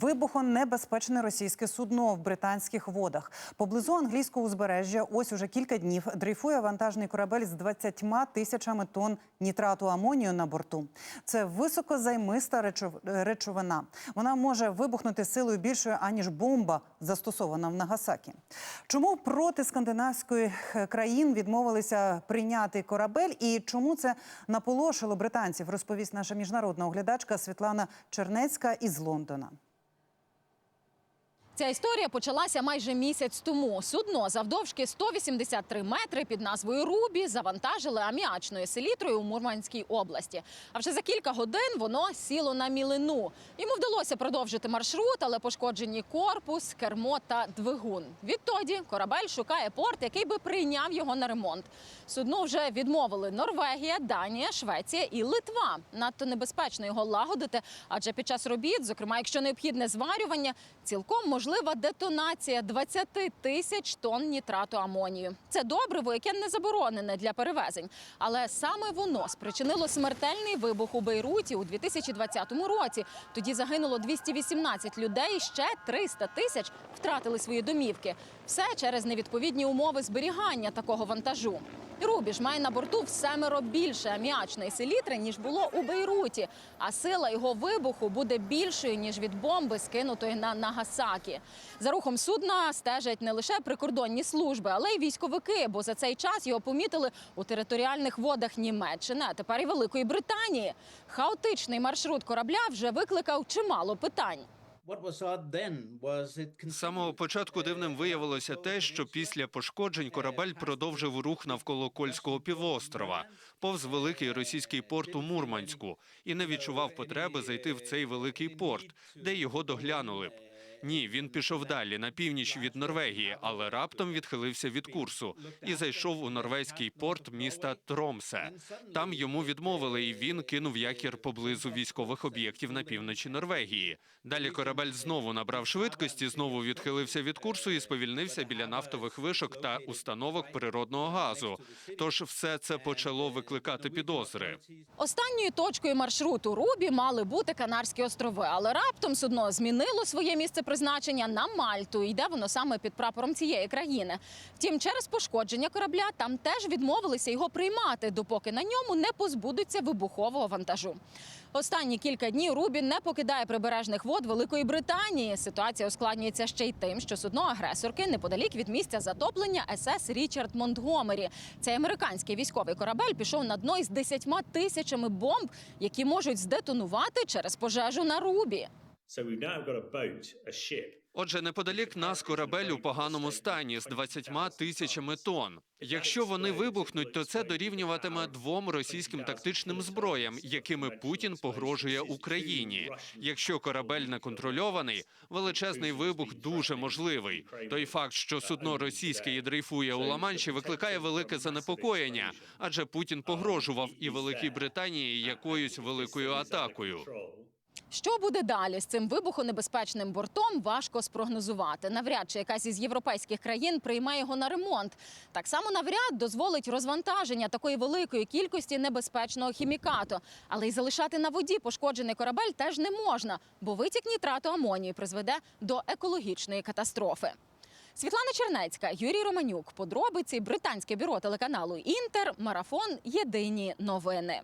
Вибухонебезпечне російське судно в британських водах. Поблизу англійського узбережжя ось уже кілька днів дрейфує вантажний корабель з 20 тисячами тонн нітрату амонію на борту. Це високозаймиста речов- речовина. Вона може вибухнути силою більшою аніж бомба, застосована в Нагасакі. Чому проти скандинавських країн відмовилися прийняти корабель і чому це наполошило британців? Розповість наша міжнародна оглядачка Світлана Чернецька із Лондона. Ця історія почалася майже місяць тому. Судно завдовжки 183 метри під назвою Рубі завантажили аміачною селітрою у Мурманській області. А вже за кілька годин воно сіло на мілину. Йому вдалося продовжити маршрут, але пошкоджені корпус, кермо та двигун. Відтоді корабель шукає порт, який би прийняв його на ремонт. Судно вже відмовили Норвегія, Данія, Швеція і Литва. Надто небезпечно його лагодити, адже під час робіт, зокрема, якщо необхідне зварювання, цілком можлива детонація 20 тисяч тонн нітрату амонію. Це добриво, яке не заборонене для перевезень. Але саме воно спричинило смертельний вибух у Бейруті у 2020 році. Тоді загинуло 218 людей, ще 300 тисяч втратили свої домівки. Все через невідповідні умови зберігання такого вантажу. Рубіж має на борту в семеро більше аміачної селітри, ніж було у Бейруті. А сила його вибуху буде більшою, ніж від бомби, скинутої на Нагасакі. За рухом судна стежать не лише прикордонні служби, але й військовики, бо за цей час його помітили у територіальних водах Німеччини, а тепер і Великої Британії. Хаотичний маршрут корабля вже викликав чимало питань. З самого початку дивним виявилося те, що після пошкоджень корабель продовжив рух навколо Кольського півострова, повз великий російський порт у Мурманську, і не відчував потреби зайти в цей великий порт, де його доглянули б. Ні, він пішов далі на північ від Норвегії, але раптом відхилився від курсу і зайшов у норвезький порт міста Тромсе. Там йому відмовили, і він кинув якір поблизу військових об'єктів на півночі Норвегії. Далі корабель знову набрав швидкості, знову відхилився від курсу і сповільнився біля нафтових вишок та установок природного газу. Тож все це почало викликати підозри. Останньою точкою маршруту Рубі мали бути Канарські острови, але раптом судно змінило своє місце призначення на Мальту. Йде воно саме під прапором цієї країни. Втім, через пошкодження корабля там теж відмовилися його приймати, допоки на ньому не позбудуться вибухового вантажу. Останні кілька днів Рубі не покидає прибережних вод Великої Британії. Ситуація ускладнюється ще й тим, що судно агресорки неподалік від місця затоплення СС Річард Монтгомері. Цей американський військовий корабель пішов на дно із 10 тисячами бомб, які можуть здетонувати через пожежу на Рубі. Отже, неподалік нас корабель у поганому стані з 20 тисячами тонн. Якщо вони вибухнуть, то це дорівнюватиме двом російським тактичним зброям, якими Путін погрожує Україні. Якщо корабель не контрольований, величезний вибух дуже можливий. Той факт, що судно російське і дрейфує у Ла-Манші, викликає велике занепокоєння, адже Путін погрожував і Великій Британії якоюсь великою атакою. Що буде далі з цим вибухонебезпечним бортом, важко спрогнозувати. Навряд чи якась із європейських країн прийме його на ремонт. Так само навряд дозволить розвантаження такої великої кількості небезпечного хімікату. Але й залишати на воді пошкоджений корабель теж не можна, бо витік нітрату амонію призведе до екологічної катастрофи. Світлана Чернецька, Юрій Романюк. Подробиці британське бюро телеканалу Інтер. Марафон. Єдині новини.